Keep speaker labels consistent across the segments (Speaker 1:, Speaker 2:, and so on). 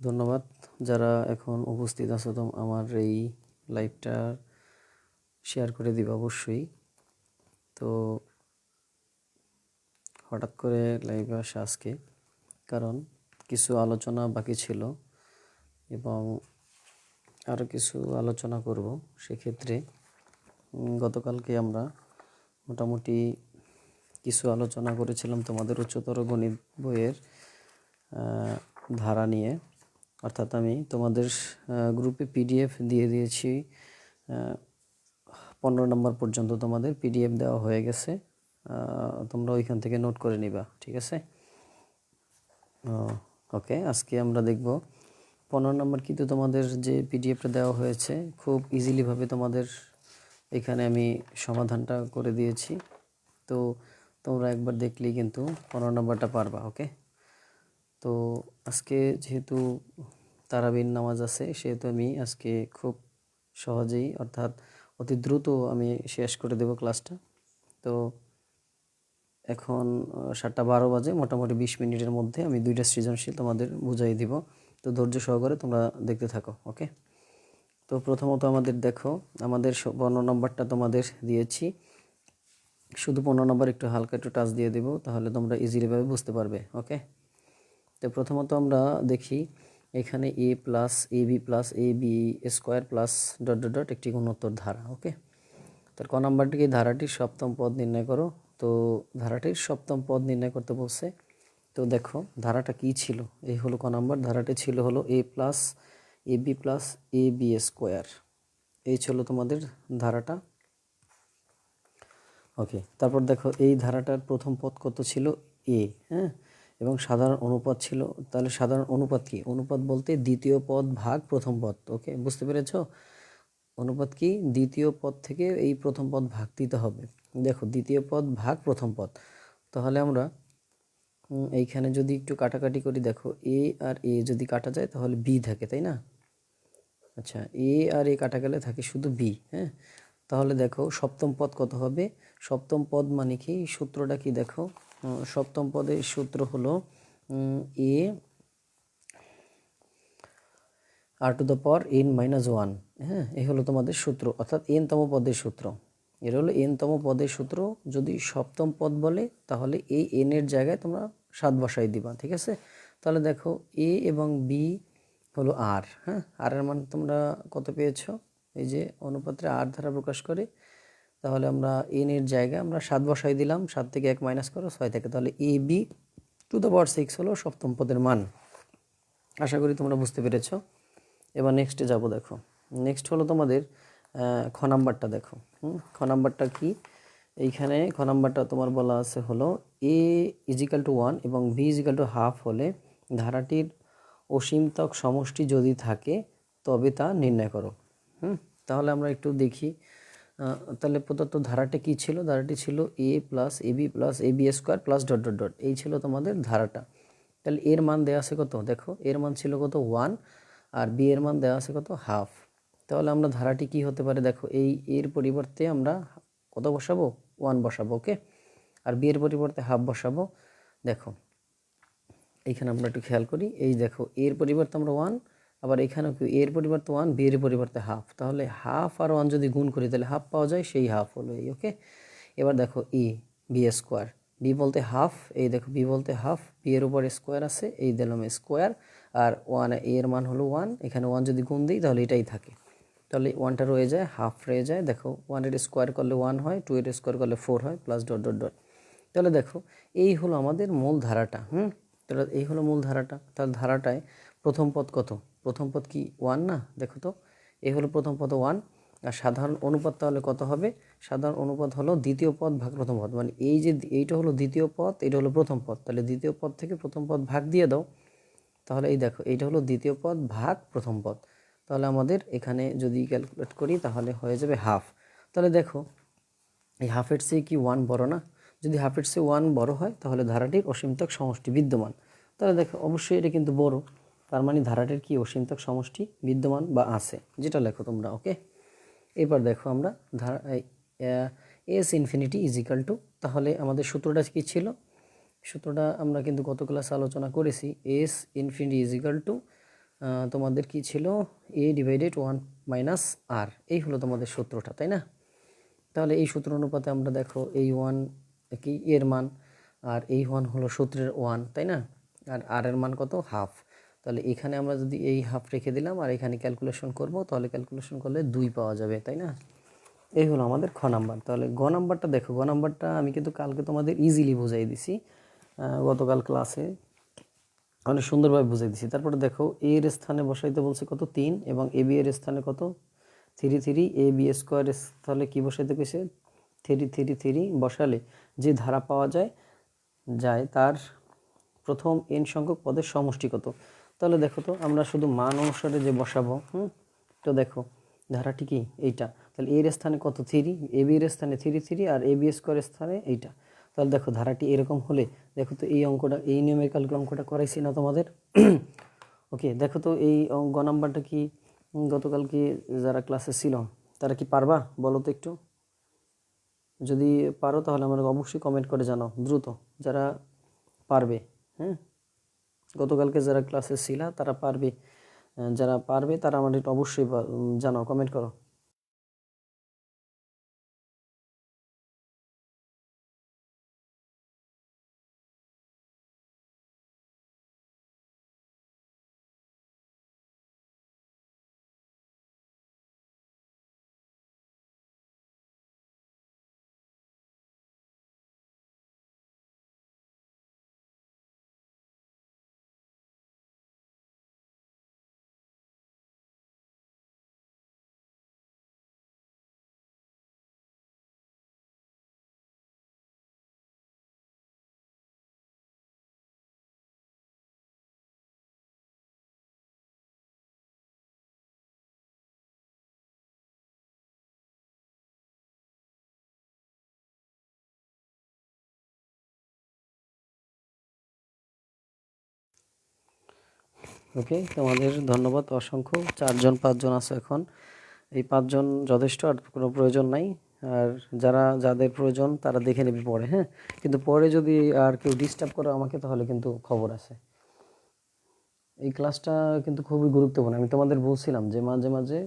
Speaker 1: ধন্যবাদ। যারা এখন উপস্থিত আছো, তো আমার এই লাইভটা শেয়ার করে দিবা অবশ্যই। তো হঠাৎ করে লাইভে আসা আজকে, কারণ কিছু আলোচনা বাকি ছিল এবং আরও কিছু আলোচনা করব সেক্ষেত্রে। গতকালকে আমরা মোটামুটি কিছু আলোচনা করেছিলাম তোমাদের উচ্চতর গণিত বইয়ের ধারা নিয়ে। অর্থাৎ আমি তোমাদের গ্রুপে পিডিএফ দিয়ে দিয়েছি পনেরো নম্বর পর্যন্ত তোমাদের পিডিএফ দেওয়া হয়ে গেছে। তোমরা ওইখান থেকে নোট করে নিবা, ঠিক আছে? ওকে, আজকে আমরা দেখব। পনেরো নম্বর কিন্তু তোমাদের যে পিডিএফটা দেওয়া হয়েছে, খুব ইজিলিভাবে তোমাদের এখানে আমি সমাধানটা করে দিয়েছি। তো তোমরা একবার দেখলেই কিন্তু পনেরো নম্বরটা পারবা, ওকে? তো আজকে যেহেতু তারাবিন নামাজ আছে, সেহেতু আমি আজকে খুব সহজেই, অর্থাৎ অতি দ্রুত আমি শেষ করে দেব ক্লাসটা। তো এখন সাতটা বারো বাজে, মোটামুটি বিশ মিনিটের মধ্যে আমি দুইটা সৃজনশীল তোমাদের বুঝাই দিব। তো ধৈর্য সহকারে তোমরা দেখতে থাকো, ওকে? তো প্রথমত আমাদের দেখো, আমাদের পনেরো নম্বরটা তোমাদের দিয়েছি। শুধু পনেরো নম্বর একটু হালকা একটু টাচ দিয়ে দেবো, তাহলে তোমরা ইজিলিভাবে বুঝতে পারবে, ওকে? তো প্রথমত আমরা দেখি এখানে A plus A B plus A B square plus dot dot dot একটি গুণোত্তর ধারা ওকে তার ক নাম্বারটিকে ধারাটির সপ্তম পদ নির্ণয় করো। তো ধারাটির সপ্তম পদ নির্ণয় করতে বলছে, তো দেখো ধারাটা কি ছিল? এই হলো ক নাম্বার, ধারাটি ছিল হলো A plus A B plus A B square এই ছিল তোমাদের ধারাটা। ওকে তারপর দেখো এই ধারাটার প্রথম পদ কত ছিল? এ হ্যাঁ? এবং সাধারণ অনুপাত ছিল, তাহলে সাধারণ অনুপাত কি? অনুপাত বলতে দ্বিতীয় পদ ভাগ প্রথম পদ ওকে বুঝতে পেরেছ? অনুপাত কি? দ্বিতীয় পদ থেকে এই প্রথম পদ ভাগ দিতে হবে। দেখো, দ্বিতীয় পদ ভাগ প্রথম পদ। তাহলে আমরা এইখানে যদি একটু কাটাকাটি করি, দেখো এ আর এ যদি কাটা যায়, তাহলে বি থাকে, তাই না? আচ্ছা এ আর এ কাটা গেলে থাকে শুধু বি হ্যাঁ? তাহলে দেখো, সপ্তম পদ কত হবে? সপ্তম পদ মানে কি? সূত্রটা কি দেখো? সপ্তম পদের সূত্র হলো A, R to the power N minus one. হ্যাঁ এই হলো তোমাদের সূত্র, অর্থাৎ এন তম পদের সূত্র। এর হলো এন তম পদের সূত্র, যদি সপ্তম পদ বলে, তাহলে এই এন এর জায়গায় তোমরা সাত বসাই দিবা, ঠিক আছে? তাহলে দেখো, এ এবং বি হলো আর হ্যাঁ? আর এর মান তোমরা কত পেয়েছ? এই যে অনুপাত্রে আর দ্বারা প্রকাশ করে তাহলে আমরা এন এর জায়গায় আমরা সাত বসাই দিলাম, সাত থেকে এক মাইনাস করো, ছয় থেকে। তাহলে A B to the power six হলো সপ্তম পদের মান। আশা করি তোমরা বুঝতে পেরেছ। এবার নেক্সটে যাব, দেখো। নেক্সট হলো তোমাদের খ নাম্বারটা, দেখো। খ নাম্বারটা কি? এইখানে খ নাম্বারটা তোমার বলা আছে হলো A is equal to one এবং B is equal to half হলে ধারাটির অসীমতক সমষ্টি যদি থাকে, তবে তা নির্ণয় করো। হুম, তাহলে আমরা একটু দেখি। তাহলে প্রদত্ত ধারাটা কি ছিল? ধারাটি ছিল A plus A B plus A B square plus dot dot dot এই ছিল তোমাদের ধারাটা। তাহলে এর মান দেওয়া আছে কত? দেখো এর মান ছিল কত? ওয়ান আর বি এর মান দেওয়া আছে কত? হাফ তাহলে আমরা ধারাটি কি হতে পারে? দেখো, এই এর পরিবর্তে আমরা কত বসাবো? ওয়ান বসাবো ওকে আর বি এর পরিবর্তে হাফ বসাবো। দেখো, এইখানে আমরা একটু খেয়াল করি। এই দেখো এর পরিবর্তে আমরা ওয়ান আবার এখানেও কি, এর পরিবর্তে ওয়ান বি এর পরিবর্তে হাফ তাহলে হাফ আর ওয়ান যদি গুণ করি, তাহলে হাফ পাওয়া যায়, সেই হাফ হলো এই ওকে এবার দেখো ই বি স্কোয়ার বি বলতে হাফ এই দেখো বি বলতে হাফ বি এর উপর স্কোয়ার আছে, এই দিলাম স্কোয়ার আর ওয়ানের মান হলো ওয়ান এখানে ওয়ান যদি গুণ দিই, তাহলে এটাই থাকে। তাহলে ওয়ানটা রয়ে যায় হাফ রয়ে যায়, দেখো ওয়ানের স্কোয়ার করলে ওয়ান হয় টু এর স্কোয়ার করলে ফোর হয় প্লাস ডট ডট ডট তাহলে দেখো, এই হলো আমাদের মূল ধারাটা, হুম? তাহলে এই হলো মূল ধারাটা, তাহলে ধারাটায় প্রথম পদ কত? প্রথম পদ কি ওয়ান না? দেখো তো এই হলো প্রথম পদ ওয়ান আর সাধারণ অনুপাত তাহলে কত হবে? সাধারণ অনুপাত হলো দ্বিতীয় পদ ভাগ প্রথম পদ মানে এই যে এইটা হলো দ্বিতীয় পদ, এটা হলো প্রথম পদ, তাহলে দ্বিতীয় পদ থেকে প্রথম পদ ভাগ দিয়ে দাও। তাহলে এই দেখো, এইটা হলো দ্বিতীয় পদ ভাগ প্রথম পদ, তাহলে আমাদের এখানে যদি ক্যালকুলেট করি তাহলে হয়ে যাবে হাফ তাহলে দেখো, এই হাফের চেয়ে কি ওয়ান বড় না? যদি হাফের চেয়ে ওয়ান বড় হয়, তাহলে ধারাটির অসীমতক সমষ্টি বিদ্যমান, তাহলে দেখো, অবশ্যই এটা কিন্তু বড়। তার মানে ধারাটির কি অসীমতক সমষ্টি বিদ্যমান বা আছে, যেটা লেখো তোমরা ওকে এবার দেখো আমরা ধারা এস ইনফিনিটি ইজিক্যাল টু তাহলে আমাদের সূত্রটা কি ছিল? সূত্রটা আমরা কিন্তু গত ক্লাসে আলোচনা করেছি এস ইনফিনিটি ইজিক্যাল টু তোমাদের কি ছিল? A divided one minus R এই হলো তোমাদের সূত্রটা, তাই না? তাহলে এই সূত্র অনুপাতে আমরা দেখো এই ওয়ান কি? এর মান, আর এই ওয়ান হলো সূত্রের ওয়ান তাই না? আর আর এর মান কত? হাফ তাহলে এখানে আমরা যদি এই হাফ রেখে দিলাম আর এখানে ক্যালকুলেশন করব, তাহলে ক্যালকুলেশন করলে দুই পাওয়া যাবে, তাই না? এই হলো আমাদের খ নাম্বার তাহলে গ নাম্বারটা দেখো, গ নাম্বারটা আমি কিন্তু কালকে তোমাদের ইজিলি বুঝাই দিছি। গতকাল ক্লাসে অনেক সুন্দরভাবে বুঝিয়ে দিছি। তারপরে দেখো এ এর স্থানে বসাইতে বলছে কত? তিন। এবং এ বি এর স্থানে কত? Three three. A B square স্থলে কি বসাইতে কইছে? Three three three. বসালে যে ধারা পাওয়া যায় যায় তার প্রথম এন সংখ্যক পদের সমষ্টি কত? তাহলে দেখো তো, আমরা শুধু মান অনুসারে যে বসাবো, হুম? তো দেখো ধারাটি কি এইটা। তাহলে এর স্থানে কত? থ্রি, এ বি এর স্থানে থ্রি থ্রি, আর এ বি স্কোয়ারের স্থানে এইটা। তাহলে দেখো, ধারাটি এরকম হলে, দেখো তো এই অঙ্কটা, এই নিউমেরিক্যাল অঙ্কটা করাইছি না তোমাদের। ওকে দেখো তো এই অঙ্ক নাম্বারটা কি? গতকালকে যারা ক্লাসে ছিল, তারা কি পারবা? বলো তো একটু। যদি পারো তাহলে আমাকে অবশ্যই কমেন্ট করে জানাও, দ্রুত, যারা পারবে হ্যাঁ গতকালকে যারা ক্লাসে ছিলা তারা পারবে যারা পারবে তারা আমাদের অবশ্যই জানাও কমেন্ট করো। ওকে তোমাদের ধন্যবাদ, অসংখ্য। চারজন, পাঁচজন আছে এখন। এই পাঁচজন যথেষ্ট, আর কোনো প্রয়োজন নাই। আর যারা, যাদের প্রয়োজন, তারা দেখে নেবে পরে হ্যাঁ? কিন্তু পরে যদি আর কেউ ডিস্টার্ব করে আমাকে, তাহলে কিন্তু খবর আছে। এই ক্লাসটা কিন্তু খুবই গুরুত্বপূর্ণ। আমি তোমাদের বলছিলাম, যে মাঝে মাঝে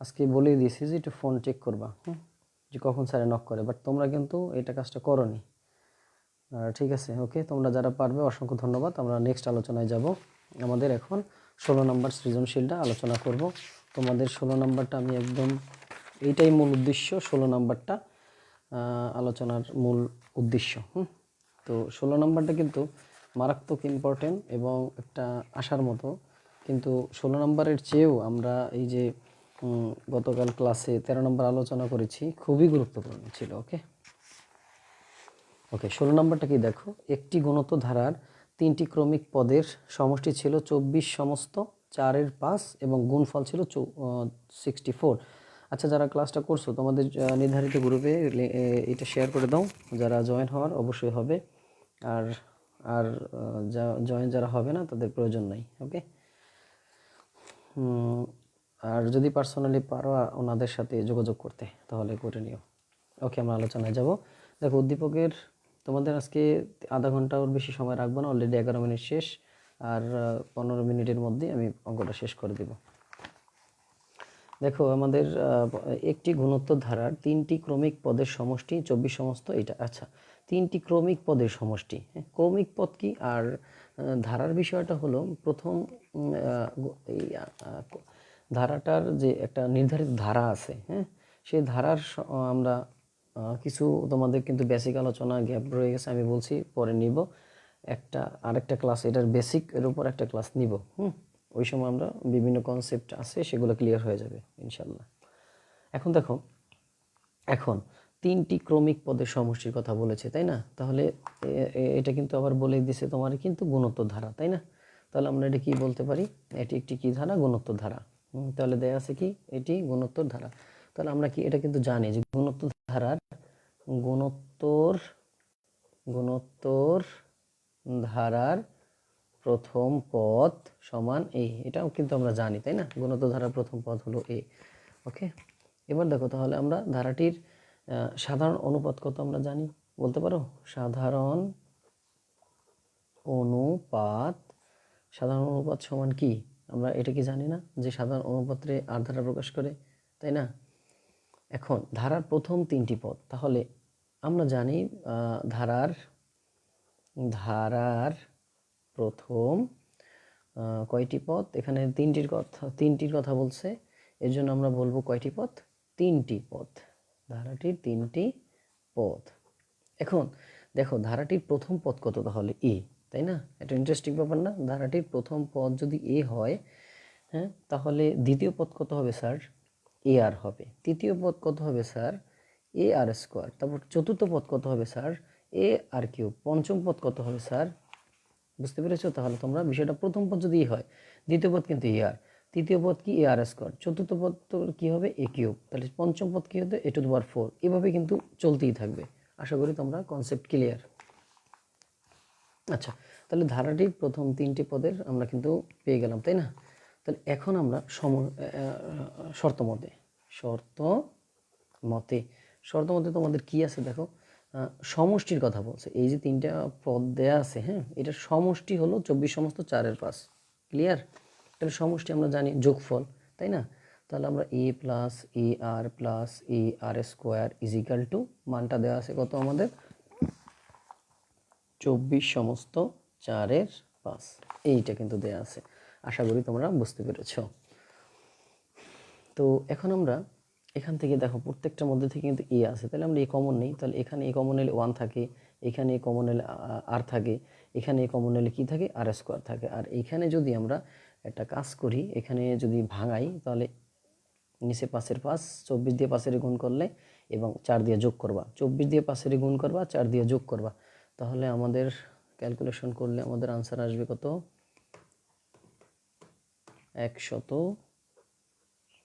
Speaker 1: আজকে বলেই দিয়েছি যে একটু ফোন চেক করবা হ্যাঁ যে কখন স্যারে নক করে বাট তোমরা কিন্তু এটা কাজটা করনি। ঠিক আছে ওকে তোমরা যারা পারবে, অসংখ্য ধন্যবাদ। আমরা নেক্সট আলোচনায় যাব। আমাদের এখন ষোলো নম্বর সৃজনশীলটা আলোচনা করব। তোমাদের ষোলো নম্বরটা আমি একদম এইটাই মূল উদ্দেশ্য, ষোলো নম্বরটা আলোচনার মূল উদ্দেশ্য, হুম? তো ষোলো নম্বরটা কিন্তু মারাত্মক ইম্পর্টেন্ট এবং একটা আশার মতো। কিন্তু ষোলো নম্বরের চেয়েও আমরা এই যে গতকাল ক্লাসে তেরো নম্বর আলোচনা করেছি, খুবই গুরুত্বপূর্ণ ছিল ওকে ওকে ষোলো নম্বরটা কি দেখো? একটি গুণত ধারার তিনটি ক্রমিক পদের সমষ্টি ছিল চব্বিশ সমস্ত, চারের পাঁচ এবং গুণফল ছিল সিক্সটি ফোর আচ্ছা যারা ক্লাসটা করছ, তোমাদের নির্ধারিত গ্রুপে এটা শেয়ার করে দাও। যারা জয়েন হওয়ার, অবশ্যই হবে। আর আর যা জয়েন যারা হবে না, তাদের প্রয়োজন নাই ওকে আর যদি পার্সোনালি পারো ওনাদের সাথে যোগাযোগ করতে, তাহলে করে নিও। ওকে আমরা আলোচনায় যাব। দেখো, উদ্দীপকের তোমাদের আজকে আধা ঘণ্টা ওর বেশি সময় রাখব না অলরেডি এগারো মিনিট শেষ। আর পনেরো মিনিটের মধ্যে আমি অঙ্কটা শেষ করে দেব। দেখো, আমাদের একটি গুণোত্তর ধারার তিনটি ক্রমিক পদের সমষ্টি, চব্বিশ সমস্ত এটা আচ্ছা তিনটি ক্রমিক পদের সমষ্টি হ্যাঁ ক্রমিক পদ কি? আর ধারার বিষয়টা হলো প্রথম ধারাটার যে একটা নির্ধারিত ধারা আছে হ্যাঁ সেই ধারার আমরা কিছু তোমাদের কিন্তু বেসিক আলোচনা গ্যাপ রয়ে গেছে, আমি বলছি, পরে নিব। একটা, আরেকটা ক্লাস এটার বেসিক এর উপর একটা ক্লাস নিব, হুম? ওই সময় আমরা বিভিন্ন কনসেপ্ট আছে, সেগুলো ক্লিয়ার হয়ে যাবে ইনশাল্লাহ এখন দেখো, এখন তিনটি ক্রমিক পদের সমষ্টির কথা বলেছে, তাই না? তাহলে এটা কিন্তু আবার বলে দিছে তোমার কিন্তু গুণোত্তর ধারা তাই না? তাহলে আমরা এটা কি বলতে পারি? এটি একটি কি ধারা? গুণত্ব ধারা তাহলে দেয়া আছে কি? এটি গুণোত্তর ধারা তাহলে আমরা কি এটা কিন্তু জানি যে গুণত্ব ধারার গুণোত্তর গুণোত্তর ধারার প্রথম পদ সমান এ এটাও কিন্তু আমরা জানি, তাই না? গুণোত্তর ধারার প্রথম পদ হলো এ ওকে এবার দেখো তাহলে আমরা ধারাটির সাধারণ অনুপাত কত আমরা জানি? বলতে পারো? সাধারণ অনুপাত সাধারণ অনুপাত সমান কি? আমরা এটা কি জানি না? যে সাধারণ অনুপাত্রে আর ধারা প্রকাশ করে, তাই না? এখন ধারার প্রথম তিনটি পদ। তাহলে আমরা জানি ধারার ধারার প্রথম কয়টি পদ? এখানে তিনটির কথা তিনটির কথা বলছে। এর জন্য আমরা বলব কয়টি পদ? তিনটি পদ। ধারাটির তিনটি পদ। এখন দেখো, ধারাটির প্রথম পদ কত তাহলে? এ, তাই না? এটা ইন্টারেস্টিং ব্যাপার না। ধারাটির প্রথম পদ যদি এ হয় হ্যাঁ তাহলে দ্বিতীয় পদ কত হবে, স্যার? এ আর হবে। তৃতীয় পদ কত হবে, স্যার? এ আর স্কোয়ার তারপর চতুর্থ পদ কত হবে, স্যার? এ আর কিউব পঞ্চম পদ কত হবে, স্যার? বুঝতে পেরেছ? তাহলে তোমরা বিষয়টা প্রথম পদ যদি হয়, দ্বিতীয় পদ কিন্তু এ আর তৃতীয় পদ কি এ আর স্কোয়ার চতুর্থ পদ তো কী হবে? এ কিউব তাহলে পঞ্চম পদ কী হতে? এ টু পাওয়ার ফোর এভাবে কিন্তু চলতেই থাকবে। আশা করি তোমরা কনসেপ্ট ক্লিয়ার আচ্ছা তাহলে ধারাটির প্রথম তিনটি পদের আমরা কিন্তু পেয়ে গেলাম, তাই না? তাহলে এখন আমরা সম শর্ত মতে শর্ত মতে শর্ত মতে তোমাদের কি আছে দেখো? সমষ্টির কথা বলছে। এই যে তিনটা পদ দেয়া আছে হ্যাঁ এটা সমষ্টি হলো চব্বিশ সমস্ত চারের পাঁচ। ক্লিয়ার তাহলে সমষ্টি আমরা জানি যোগফল, তাই না? তাহলে আমরা A plus A R plus A R square is equal to মানটা দেওয়া আছে কত আমাদের? চব্বিশ সমস্ত চারের পাঁচ। এইটা কিন্তু দেয়া আছে। আশা করি তোমরা বুঝতে পেরেছ। তো এখন আমরা এখান থেকে দেখো, প্রত্যেকটার মধ্যে থেকে কিন্তু এ আছে। তাহলে আমরা এ কমন নেই। তাহলে এখানে এ কমন এলে ওয়ান থাকে, এখানে এ কমন এলে আর থাকে, এখানে এ কমন এলে কী থাকে? আর স্কোয়ার থাকে। আর এখানে যদি আমরা একটা কাজ করি, এখানে যদি ভাঙাই, তাহলে নিচে পাশের পাঁচ চব্বিশ দিয়ে পাশের গুণ করলে এবং চার দিয়ে যোগ করবা। চব্বিশ দিয়ে পাশের গুণ করবা, চার দিয়ে যোগ করবা। তাহলে আমাদের ক্যালকুলেশন করলে আমাদের আনসার আসবে কত? একশত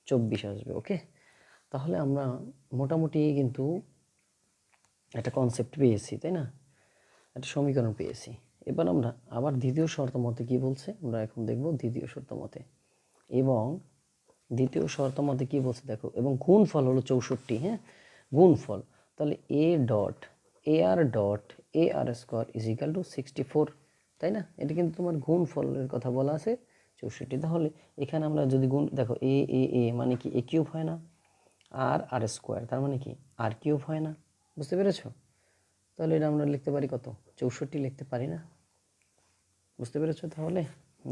Speaker 1: চব্বিশ আসবে ওকে তাহলে আমরা মোটামুটি কিন্তু একটা কনসেপ্ট পেয়েছি, তাই না? একটা সমীকরণ পেয়েছি। এবার আমরা আবার দ্বিতীয় শর্ত মতে কি বলছে? আমরা এখন দেখব দ্বিতীয় শর্ত মতে এবং দ্বিতীয় শর্ত মতে কি বলছে দেখো, এবং গুণফল হলো চৌষট্টি হ্যাঁ? গুণফল। তাহলে A dot A R dot A R square is equal to sixty four তাই না? এটা কিন্তু তোমার গুণফলের কথা বলা আছে। চৌষট্টি, তাহলে এখানে আমরা যদি গুণ, দেখো এ এ এ মানে কি, এ কিউব হয় না, আর আর স্কোয়ার, তার মানে কি, আর কিউব হয় না, বুঝতে পেরেছ? তাহলে এটা আমরা লিখতে পারি কত? চৌষট্টি লিখতে পারি না, বুঝতে পেরেছ তাহলে?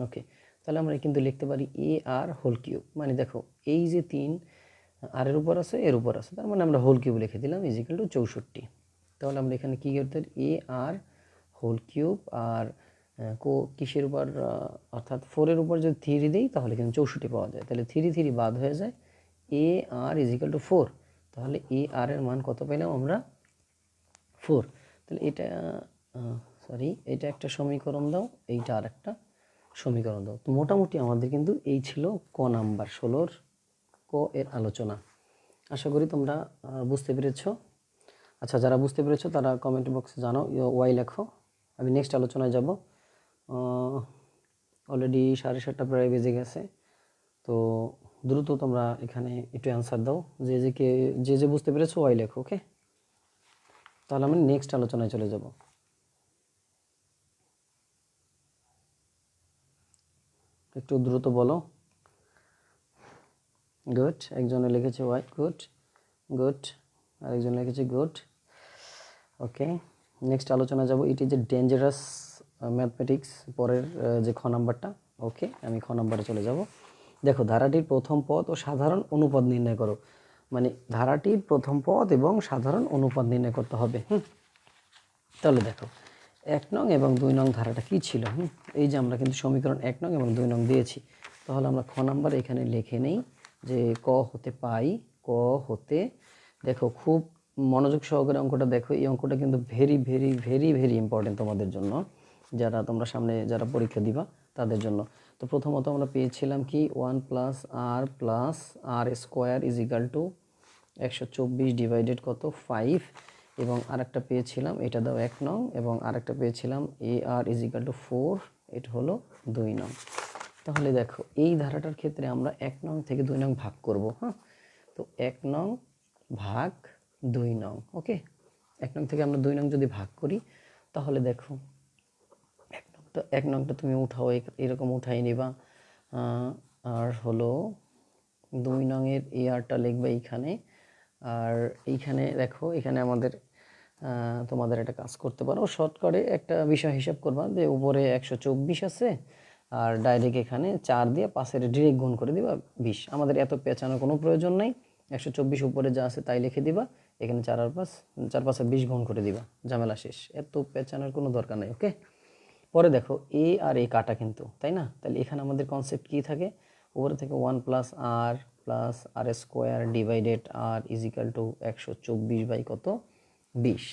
Speaker 1: ওকে, তাহলে আমরা কিন্তু লিখতে পারি এ, আর হোল কিউব মানে দেখো এই যে তিন, আর এর উপর আছে, এর উপর আছে, তার মানে আমরা হোল কিউব লিখে দিলাম ইজিক্যাল টু চৌষট্টি। তাহলে আমরা এখানে কী করতে পারি? এ, আর, হোল কিউব, আর কো কিসের উপর অর্থাৎ ফোরের উপর যদি থ্রি দিই, তাহলে কিন্তু চৌষট্টি পাওয়া যায়। তাহলে থ্রি থ্রি বাদ হয়ে যায়। A R is is equal to four তাহলে এ আর এর মান কত পেলাম আমরা? ফোর তাহলে এটা সরি এটা একটা সমীকরণ দাও, এইটা আর একটা সমীকরণ দাও। তো মোটামুটি আমাদের কিন্তু এই ছিল ক নাম্বার ষোলোর ক এর আলোচনা। আশা করি তোমরা বুঝতে পেরেছ। আচ্ছা যারা বুঝতে পেরেছ, তারা কমেন্ট বক্সে জানাও ওয়াই লেখো। আমি নেক্সট আলোচনায় যাব। অলরেডি সাড়ে সাতটা প্রায় বেজে গেছে। তো দ্রুত তোমরা এখানে একটু অ্যান্সার দাও। যে যে কে, যে যে বুঝতে পেরেছ ওয়াই লেখো ওকে তাহলে আমি নেক্সট আলোচনায় চলে যাব। একটু দ্রুত বলো। গুড একজনে লিখেছে ওয়াই গুড গুড আরেকজন লিখেছে গুড ওকে নেক্সট আলোচনা যাব it is a dangerous mathematics পরের যে খ নাম্বারটা ওকে আমি খ নাম্বারে চলে যাব। দেখো, ধারাটির প্রথম পদ ও সাধারণ অনুপাত নির্ণয় করো। মানে ধারাটির প্রথম পদ এবং সাধারণ অনুপাত নির্ণয় করতে হবে, হুম? তাহলে দেখো, এক নং এবং দুই নং ধারাটা কি ছিল, হুম? এই যে আমরা কিন্তু সমীকরণ এক নং এবং দুই নং দিয়েছি। তাহলে আমরা খ নাম্বার এখানে লিখে নেই যে ক হতে পাই, ক হতে, দেখো, খুব মনোযোগ সহকারে অঙ্কটা দেখো, এই অঙ্কটা কিন্তু very very very very important তোমাদের জন্য। যারা তোমরা সামনে যারা পরীক্ষা দিবা তাদের জন্য। তো প্রথমত আমরা পেয়েছিলাম কি? One plus R plus R square is equal to একশো চব্বিশ ডিভাইডেড কত? ফাইভ এবং আরেকটা পেয়েছিলাম, এটা দাও এক নং। এবং আরেকটা পেয়েছিলাম A R is equal to four এটা হলো দুই নং। তাহলে দেখো, এই ধারাটার ক্ষেত্রে আমরা এক নং থেকে দুই নং ভাগ করব হ্যাঁ? তো এক নং ভাগ দুই নং, ওকে? এক নং থেকে আমরা দুই নং যদি ভাগ করি, তাহলে দেখো নংটা এক নংটা তুমি উঠাও এরকম উঠাই নিবা। আর হলো দুই নংয়ের এয়ারটা লিখবে এইখানে। আর এইখানে দেখো, এখানে আমাদের তোমাদের একটা কাজ করতে পারো। শর্ট করে একটা বিষয় হিসাব করবা যে উপরে একশো চব্বিশ আছে, আর ডাইরেক্ট এখানে চার দিয়ে পাশের ডিরেক্ট গুণ করে দিবা বিশ। আমাদের এত পেঁচানোর কোনো প্রয়োজন নেই। একশো চব্বিশ উপরে যা আছে তাই লিখে দিবা। এখানে চার আর পাঁচ, চার পাঁচে বিশ গুণ করে দিবা। ঝামেলা শেষ। এত পেঁচানোর কোনো দরকার নেই ওকে পরে দেখো এ আর এ কাটা কিন্তু, তাই না? তাহলে এখানে আমাদের কনসেপ্ট কী থাকে? উপরে থেকে one plus R plus R square divided R is equal to একশো চব্বিশ বাই কত? বিশ।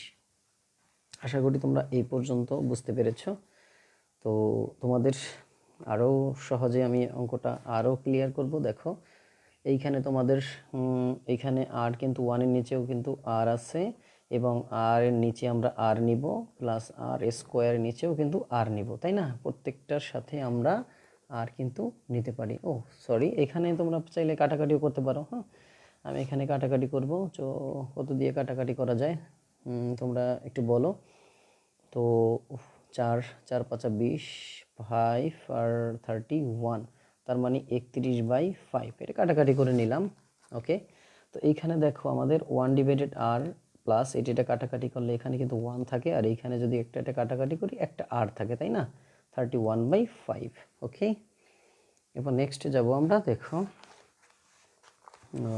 Speaker 1: আশা করি তোমরা এই পর্যন্ত বুঝতে পেরেছ। তো তোমাদের আরও সহজে আমি অঙ্কটা আরও ক্লিয়ার করব, দেখো। এইখানে তোমাদের এইখানে আর কিন্তু ওয়ানের নিচেও কিন্তু আর আছে। এবং আর এর নিচে আমরা আর নিব প্লাস আর স্কোয়ার নিচেও কিন্তু আর নিব, তাই না? প্রত্যেকটার সাথে আমরা আর কিন্তু নিতে পারি। ও সরি এখানে তোমরা চাইলে কাটাকাটিও করতে পারো হ্যাঁ? আমি এখানে কাটাকাটি করব, তো কত দিয়ে কাটাকাটি করা যায়? তোমরা একটু বলো। তো চার চার পাঁচা বিশ ফাইভ আর থার্টি ওয়ান তার মানে একত্রিশ বাই ফাইভ এটা কাটাকাটি করে নিলাম ওকে তো এইখানে দেখো আমাদের ওয়ান ডিভাইডেড আর প্লাস এটা এটা কাটাকাটি করলে এখানে কিন্তু ওয়ান থাকে, আর এইখানে যদি একটা একটা কাটাকাটি করি, একটা আর থাকে, তাই না? Thirty one by five okay এবার নেক্সটে যাব আমরা, দেখো।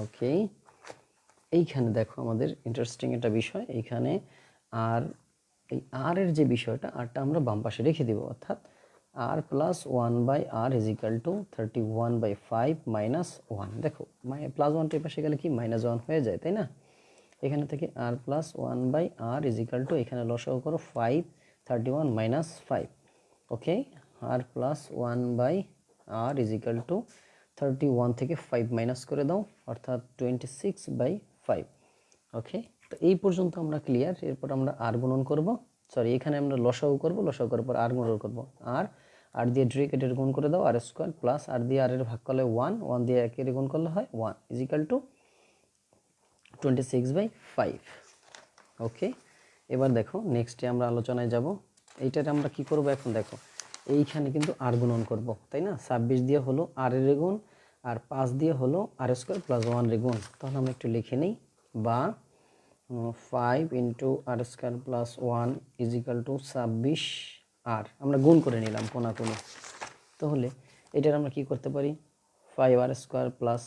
Speaker 1: ওকে এইখানে দেখো আমাদের ইন্টারেস্টিং একটা বিষয়, এইখানে আর এই আর এর যে বিষয়টা আরটা আমরা বাম পাশে রেখে দিব, অর্থাৎ R plus one by R is equal to thirty one by five minus one দেখো প্লাস ওয়ানটা এই পাশে গেলে কি? মাইনাস ওয়ান হয়ে যায়, তাই না? এখানে থেকে R plus one by R is equal to এখানে লসাও করো five thirty one minus five okay R plus one by R is equal to thirty one থেকে ফাইভ মাইনাস করে দাও, অর্থাৎ twenty six by five okay তো এই পর্যন্ত আমরা ক্লিয়ার এরপর আমরা আর গুণন করব সরি এখানে আমরা লসাও করব লসাও করার পর আর গুণন করব আর আর দিয়ে ডিরেক্ট এটার গুণ করে দাও আর স্কোয়ার প্লাস আর দিয়ে আর এর ভাগ করলে ওয়ান ওয়ান দিয়ে একের গুণ করলে হয় one is equal to twenty six by five okay এবার দেখো নেক্সটে আমরা আলোচনায় যাব। এইটাতে আমরা কি করব এখন? দেখো, এইখানে কিন্তু আর গুণন করব, তাই না? ছাব্বিশ দিয়ে হলো আর এর গুণ, আর পাঁচ দিয়ে হলো আর স্কোয়ার প্লাস ওয়ান রে গুণ। তাহলে আমরা একটু লিখে নিই। বা five into R square plus one is equal to ছাব্বিশ আর আমরা গুণ করে নিলাম কোনা কোনে তাহলে এটার আমরা কি করতে পারি? Five R square plus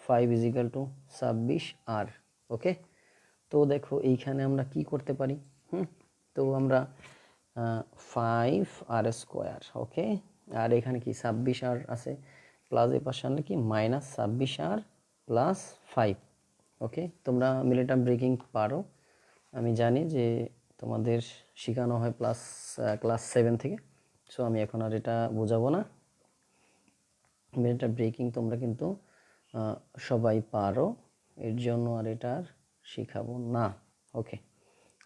Speaker 1: five is equal to ছাব্বিশ আর ওকে তো দেখো, এইখানে আমরা কি করতে পারি? হুম? তো আমরা ফাইভ আর স্কোয়ার ওকে আর এখানে কি ছাব্বিশ আর আছে? প্লাস এ পাশে আনলে কি? মাইনাস ছাব্বিশ আর প্লাস ফাইভ ওকে তোমরা মিলিটাম ব্রেকিং পারো। আমি জানি যে তোমাদের শেখানো হয় প্লাস ক্লাস সেভেন থেকে। সো আমি এখন আর এটা বোঝাবো না। মিলিটাম ব্রেকিং তোমরা কিন্তু সবাই পারো। এর জন্য আর এটা আর শিখাবো না। ওকে,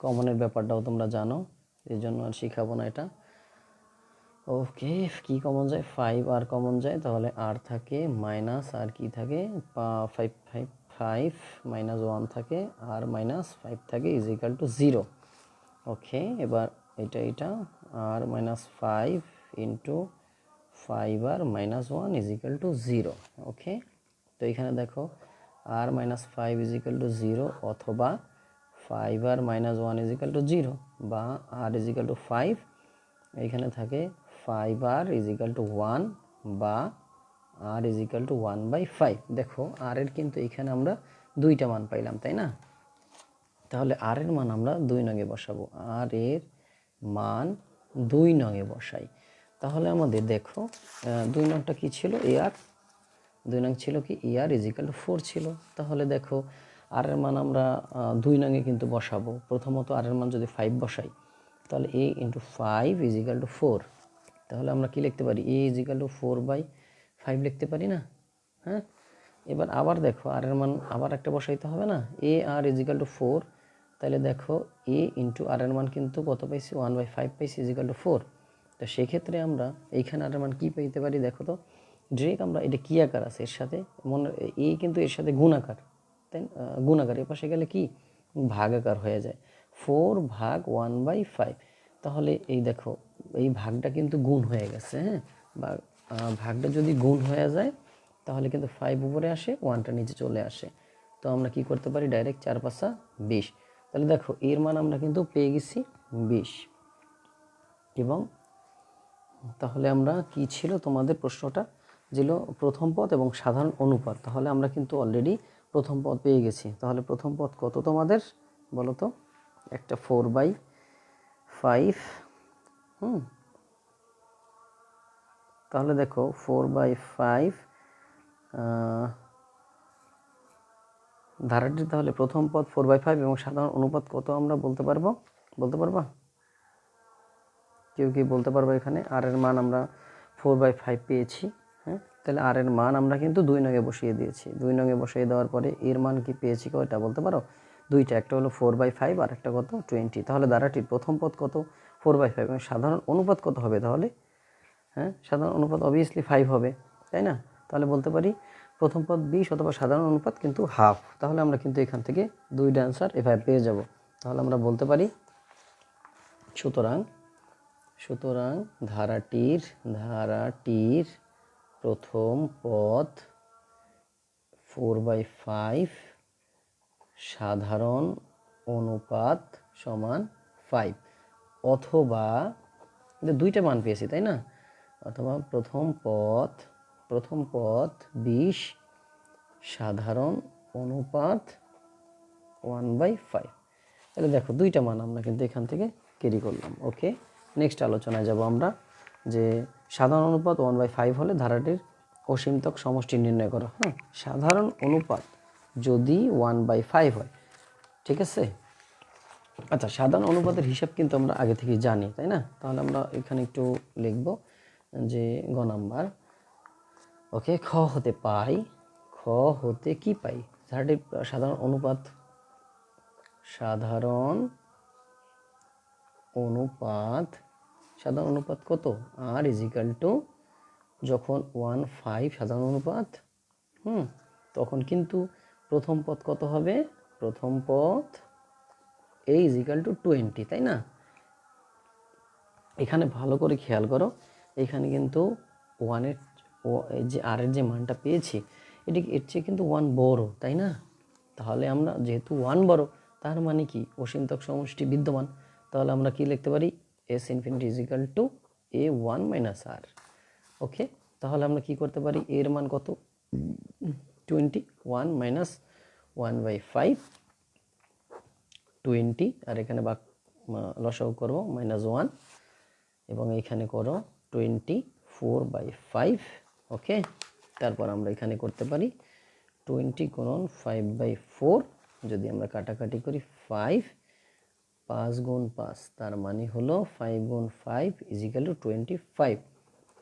Speaker 1: কমনের ব্যাপারটাও তোমরা জানো, এর জন্য আর শিখাবো না এটা। ওকে, কি কমন যায়? ফাইভ আর কমন যায়, তাহলে আর থাকে মাইনাস আর কি থাকে? Five five five minus one থাকে আর মাইনাস ফাইভ থাকে is equal to zero okay, এবার এটা এটা R minus five into five R minus one is equal to zero okay, তো এখানে দেখো R minus five is equal to zero অথবা five R minus one is equal to zero বা R is equal to five এইখানে থাকে five R is equal to one বা R is equal to one by five দেখো আর এর কিন্তু এখানে আমরা দুইটা মান পাইলাম, তাই না? তাহলে আর এর মান আমরা দুই নঙে বসাবো। আর এর মান দুই নঙে বসাই। তাহলে আমাদের দেখো দুই নংটা কি ছিল? এ আর দুই নং ছিল কি? A R is equal to four ছিল। তাহলে দেখো আর এর মান আমরা দুই নঙে কিন্তু বসাবো। প্রথমত আর এর মান যদি ফাইভ বসাই, তাহলে A into five is equal to four তাহলে আমরা কি লিখতে পারি? A is equal to four by five লিখতে পারি না? হ্যাঁ? এবার আবার দেখো আর এর মান আবার একটা বসাইতে হবে না? A r equal to four তাহলে দেখো এ ইন্টু আর এর মান কিন্তু কত পাইছি? ওয়ান বাই ফাইভ পাইছি ইজিক্যাল টু ফোর তো সেক্ষেত্রে আমরা এইখানে আর এর মান কী পেতে পারি? দেখো তো ডিরেক্ট আমরা, এটা কী আকার আছে এর সাথে? মনে, এ কিন্তু এর সাথে গুণাকার তাই গুণাকার এ পাশে গেলে কি? ভাগাকার হয়ে যায়। ফোর ভাগ ওয়ান বাই ফাইভ তাহলে এই দেখো, এই ভাগটা কিন্তু গুণ হয়ে গেছে হ্যাঁ? বা ভাগটা যদি গুণ হয়ে যায়, তাহলে কিন্তু ফাইভ উপরে আসে ওয়ানটা নিচে চলে আসে। তো আমরা কি করতে পারি? ডাইরেক্ট চার পাঁচা বিশ। তাহলে দেখো, এর মান আমরা কিন্তু পেয়ে গেছি বিশ। এবং তাহলে আমরা কি ছিল তোমাদের প্রশ্নটা? ছিল প্রথম পদ এবং সাধারণ অনুপাত। তাহলে আমরা কিন্তু অলরেডি প্রথম পদ পেয়ে গেছি। তাহলে প্রথম পদ কত তোমাদের? বলো তো। একটা ফোর বাই ফাইভ হুম। তাহলে দেখো ফোর বাই ফাইভ ধারাটির তাহলে প্রথম পদ ফোর বাই ফাইভ এবং সাধারণ অনুপাত কত আমরা বলতে পারব? বলতে পারবা? কেউ কি বলতে পারব এখানে? আর এর মান আমরা ফোর বাই ফাইভ পেয়েছি। তাহলে আর এর মান আমরা কিন্তু দুই নঙে বসিয়ে দিয়েছি। দুই নঙে বসিয়ে দেওয়ার পরে এর মান কি পেয়েছি কয়টা বলতে পারো? দুইটা, একটা হলো ফোর বাই ফাইভ আর একটা কত? টোয়েন্টি তাহলে ধারাটির প্রথম পদ কত? ফোর বাই ফাইভ এবং সাধারণ অনুপাত কত হবে তাহলে? হ্যাঁ সাধারণ অনুপাত অবভিয়াসলি ফাইভ হবে, তাই না? তাহলে বলতে পারি প্রথম পদ বিশ অথবা সাধারণ অনুপাত কিন্তু হাফ তাহলে আমরা কিন্তু এখান থেকে দুইটা অ্যান্সার এভাবে পেয়ে যাব। তাহলে আমরা বলতে পারি সুতরাং সুতরাং ধারাটির ধারাটির প্রথম পদ ফোর বাই ফাইভ সাধারণ অনুপাত সমান ফাইভ অথবা দুইটা মান পেয়েছি, তাই না? অথবা প্রথম পদ প্রথম পদ বিশ সাধারণ অনুপাত ওয়ান বাই ফাইভ তাহলে দেখো দুইটা মান আমরা কিন্তু এখান থেকে ক্যারি করলাম। ওকে নেক্সট আলোচনায় যাব আমরা যে সাধারণ অনুপাত ওয়ান বাই ফাইভ হলে ধারাটির অসীমতক সমষ্টি নির্ণয় করো হ্যাঁ সাধারণ অনুপাত যদি ওয়ান বাই ফাইভ হয়, ঠিক আছে? আচ্ছা সাধারণ অনুপাতের হিসাব কিন্তু আমরা আগে থেকেই জানি, তাই না? তাহলে আমরা এখানে একটু লিখব যে গ নাম্বার। ওকে খ হতে পাই, খ হতে কি পাই? ধারাটির সাধারণ অনুপাত সাধারণ অনুপাত সাধারণ অনুপাত কত? আর ইজিক্যাল টু যখন ওয়ান ফাইভ সাধারণ অনুপাত, হুম, তখন কিন্তু প্রথম পদ কত হবে? প্রথম পদ এ ইজিক্যাল টু টোয়েন্টি তাই না? এখানে ভালো করে খেয়াল করো, এখানে কিন্তু ওয়ানের এই যে আর এর যে মানটা পেয়েছি, এটি এর চেয়ে কিন্তু ওয়ান বড়, তাই না? তাহলে আমরা যেহেতু ওয়ান বড়, তার মানে কি? অসীমতক সমষ্টি বিদ্যমান, তাহলে আমরা কি লিখতে পারি? As infinity equal to a one minus r okay তাহলে আমরা কি করতে পারি? এর মান কত? Twenty one minus one by five twenty আর এখানে বাক লসাও করব মাইনাস ওয়ান এবং এইখানে করো twenty four by five okay তারপর আমরা এখানে করতে পারি টোয়েন্টি গুণন ফাইভ বাই ফোর যদি আমরা কাটাকাটি করি ফাইভ পাঁচ গুণ পাঁচ, তার মানে হলো ফাইভ গুণ five equal to twenty five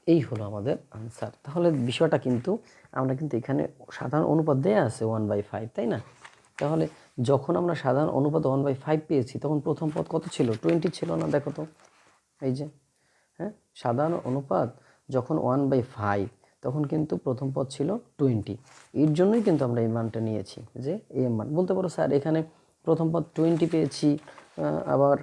Speaker 1: এই হলো আমাদের আনসার তাহলে বিষয়টা কিন্তু আমরা কিন্তু এখানে সাধারণ অনুপাত দেয়া আছে ওয়ান বাই ফাইভ তাই না? তাহলে যখন আমরা সাধারণ অনুপাত ওয়ান বাই ফাইভ পেয়েছি, তখন প্রথম পদ কত ছিল? টোয়েন্টি ছিল না, দেখো তো। এই যে হ্যাঁ? সাধারণ অনুপাত যখন ওয়ান বাই ফাইভ তখন কিন্তু প্রথম পদ ছিল টোয়েন্টি এর জন্যই কিন্তু আমরা এই মানটা নিয়েছি যে, এই মান। বলতে পারো স্যার, এখানে প্রথম পদ টোয়েন্টি পেয়েছি আবার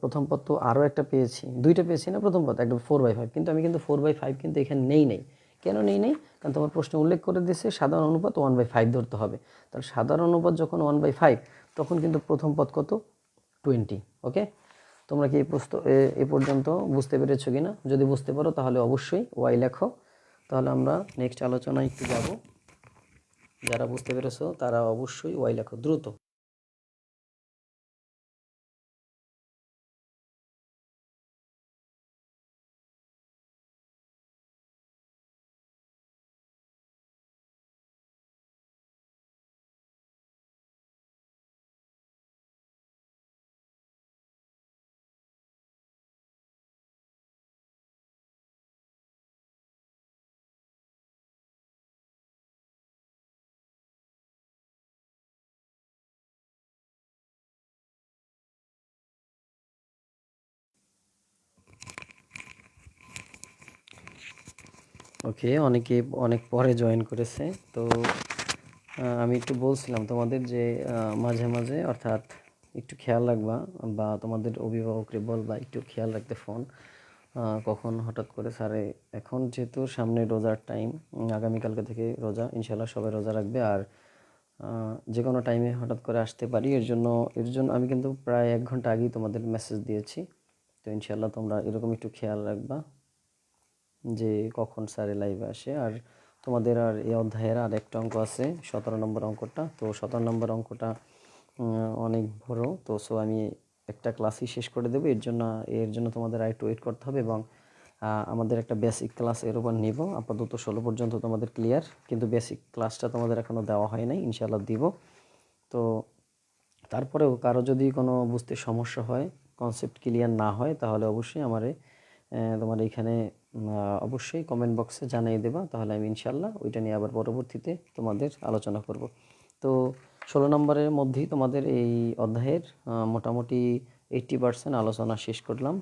Speaker 1: প্রথম পদ তো আরও একটা পেয়েছি। দুইটা পেয়েছি না প্রথম পদ? একটা ফোর বাই ফাইভ কিন্তু আমি কিন্তু ফোর বাই ফাইভ কিন্তু এখানে নেই নেই। কেন নেই নেই? কারণ তোমার প্রশ্নে উল্লেখ করে দিয়েছে, সাধারণ অনুপাত ওয়ান বাই ফাইভ ধরতে হবে। তাহলে সাধারণ অনুপাত যখন ওয়ান বাই ফাইভ তখন কিন্তু প্রথম পদ কত? টোয়েন্টি ওকে তোমরা কি এই প্রস্ত এ- পর্যন্ত বুঝতে পেরেছ কি না যদি বুঝতে পারো, তাহলে অবশ্যই ওয়াই লেখো। তাহলে আমরা নেক্সট আলোচনায় একটু যাব। যারা বুঝতে পেরেছ, তারা অবশ্যই ওয়াই লেখো, দ্রুত। ওকে, অনেকে অনেক পরে জয়েন করেছে। তো আমি একটু বলছিলাম তোমাদের যে মাঝে মাঝে অর্থাৎ একটু খেয়াল রাখবা বা তোমাদের অভিভাবকরে বলবা একটু খেয়াল রাখতে ফোন কখন হঠাৎ করে স্যারে এখন যেহেতু সামনে রোজার টাইম আগামীকালকে থেকে রোজা ইনশাল্লাহ সবাই রোজা রাখবে। আর যে কোনো টাইমে হঠাৎ করে আসতে পারি। এর জন্য এর জন্য আমি কিন্তু প্রায় এক ঘণ্টা আগেই তোমাদের মেসেজ দিয়েছি। তো ইনশাল্লাহ তোমরা এরকম একটু খেয়াল রাখবা। যে কখন স্যারে লাইভে আসে। আর তোমাদের আর এই অধ্যায়ের আর একটা অঙ্ক আছে, সতেরো নম্বর অঙ্কটা। তো সতেরো নম্বর অঙ্কটা অনেক বড়। তো সো আমি একটা ক্লাসই শেষ করে দেবো। এর জন্য এর জন্য তোমাদের আর একটু ওয়েট করতে হবে এবং আমাদের একটা বেসিক ক্লাস এর উপর নিব। আপাতত ষোলো পর্যন্ত তোমাদের ক্লিয়ার কিন্তু বেসিক ক্লাসটা তোমাদের এখনও দেওয়া হয় নাই। ইনশাল্লাহ দিব। তো, তারপরেও কারও যদি কোনো বুঝতে সমস্যা হয় কনসেপ্ট ক্লিয়ার না হয়, তাহলে অবশ্যই আমারে তোমার এইখানে অবশ্যই কমেন্ট বক্সে জানিয়ে দেবা, তাহলে আমি ইনশাল্লাহ ওইটা নিয়ে আবার পরবর্তীতে তোমাদের আলোচনা করব। তো ষোলো নম্বরের মধ্যেই তোমাদের এই অধ্যায়ের মোটামুটি এইট্টি পার্সেন্ট আলোচনা শেষ করলাম।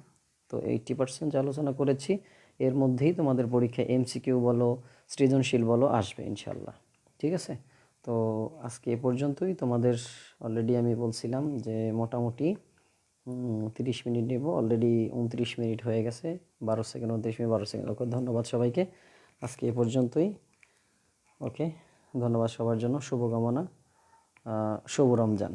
Speaker 1: তো এইট্টি পার্সেন্ট যে আলোচনা করেছি, এর মধ্যেই তোমাদের পরীক্ষা এমসিকিউ বলো, সৃজনশীল বলো আসবে ইনশাল্লাহ ঠিক আছে? তো আজকে এ পর্যন্তই। তোমাদের অলরেডি আমি বলছিলাম যে মোটামুটি তিরিশ মিনিট নেব। অলরেডি উনত্রিশ মিনিট হয়ে গেছে। বারো সেকেন্ড, উনত্রিশ মিনিট, বারো সেকেন্ড। ওকে, ধন্যবাদ সবাইকে। আজকে এ পর্যন্তই। ওকে, ধন্যবাদ সবার জন্য। শুভকামনা। শুভ রমজান।